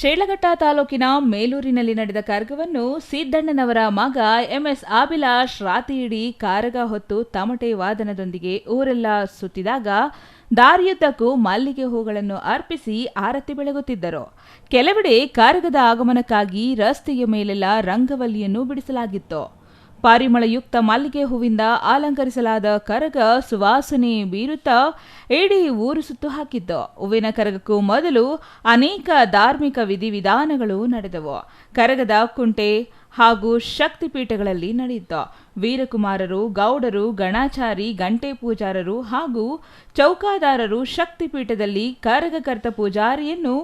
ಶಿಡ್ಲಘಟ್ಟ ತಾಲೂಕಿನ ಮೇಲೂರಿನಲ್ಲಿ ನಡೆದ ಕರಗವನ್ನು ಸಿದ್ದಣ್ಣನವರ ಮಗ ಎಂಎಸ್ ಅಭಿಲಾಷ್ ರಾತಿಯಿಡಿ ಕಾರಗ ಹೊತ್ತು ತಮಟೆ ವಾದನದೊಂದಿಗೆ ಊರೆಲ್ಲ ಸುತ್ತಿದಾಗ ದಾರಿಯುದ್ದಕ್ಕೂ ಮಲ್ಲಿಗೆ ಹೂಗಳನ್ನು ಅರ್ಪಿಸಿ ಆರತಿ ಬೆಳಗುತ್ತಿದ್ದರು. ಕೆಲವೆಡೆ ಕಾರಗದ ಆಗಮನಕ್ಕಾಗಿ ರಸ್ತೆಯ ಮೇಲೆಲ್ಲ ರಂಗವಲ್ಲಿಯನ್ನು ಬಿಡಿಸಲಾಗಿತ್ತು. ಪಾರಿಮಳಯುಕ್ತ ಮಲ್ಲಿಗೆ ಹೂವಿಂದ ಅಲಂಕರಿಸಲಾದ ಕರಗ ಸುವಾಸನೆ ಬೀರುತ್ತಾ ಇಡೀ ಊರು ಸುತ್ತು ಹಾಕಿತ್ತು ಹೂವಿನ ಕರಗಕ್ಕೂ ಮೊದಲು ಅನೇಕ ಧಾರ್ಮಿಕ ವಿಧಿವಿಧಾನಗಳು ನಡೆದವು. ಕರಗದ ಕುಂಟೆ ಹಾಗೂ ಶಕ್ತಿಪೀಠಗಳಲ್ಲಿ ನಡೆಯಿತು. ವೀರಕುಮಾರರು, ಗೌಡರು, ಗಣಾಚಾರಿ, ಗಂಟೆ ಪೂಜಾರರು ಹಾಗೂ ಚೌಕಾದಾರರು ಶಕ್ತಿಪೀಠದಲ್ಲಿ ಕರಗಕರ್ತ ಪೂಜಾರಿಯನ್ನು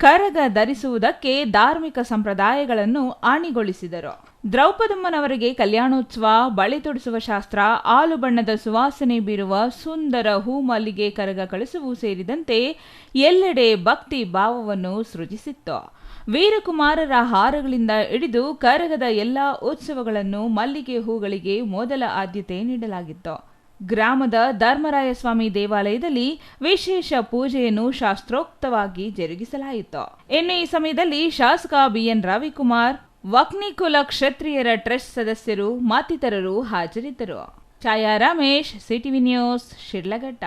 ಕರಗ ಧರಿಸುವುದಕ್ಕೆ ಧಾರ್ಮಿಕ ಸಂಪ್ರದಾಯಗಳನ್ನು ಆಣಿಗೊಳಿಸಿದರು. ದ್ರೌಪದಮ್ಮನವರಿಗೆ ಕಲ್ಯಾಣೋತ್ಸವ, ಬಳೆ ತೊಡಿಸುವ ಶಾಸ್ತ್ರ, ಆಲು ಬಣ್ಣದ ಸುವಾಸನೆ ಬೀರುವ ಸುಂದರ ಹೂ ಮಲ್ಲಿಗೆ ಕರಗ ಕಳಿಸುವು ಸೇರಿದಂತೆ ಎಲ್ಲೆಡೆ ಭಕ್ತಿ ಭಾವವನ್ನು ಸೃಜಿಸಿತ್ತು. ವೀರಕುಮಾರರ ಹಾರಗಳಿಂದ ಹಿಡಿದು ಕರಗದ ಎಲ್ಲ ಉತ್ಸವಗಳನ್ನು ಮಲ್ಲಿಗೆ ಹೂಗಳಿಗೆ ಮೊದಲ ಆದ್ಯತೆ ನೀಡಲಾಗಿತ್ತು. ಗ್ರಾಮದ ಧರ್ಮರಾಯಸ್ವಾಮಿ ದೇವಾಲಯದಲ್ಲಿ ವಿಶೇಷ ಪೂಜೆಯನ್ನು ಶಾಸ್ತ್ರೋಕ್ತವಾಗಿ ಜರುಗಿಸಲಾಯಿತು. ಇನ್ನು ಈ ಸಮಯದಲ್ಲಿ ಶಾಸಕ ಬಿಎನ್ ರವಿಕುಮಾರ್, ವಕ್ನಿಕುಲ ಕ್ಷತ್ರಿಯರ ಟ್ರಸ್ಟ್ ಸದಸ್ಯರು, ಮತ್ತಿತರರು ಹಾಜರಿದ್ದರು. Chaya Ramesh, CTV news Shidlaghatta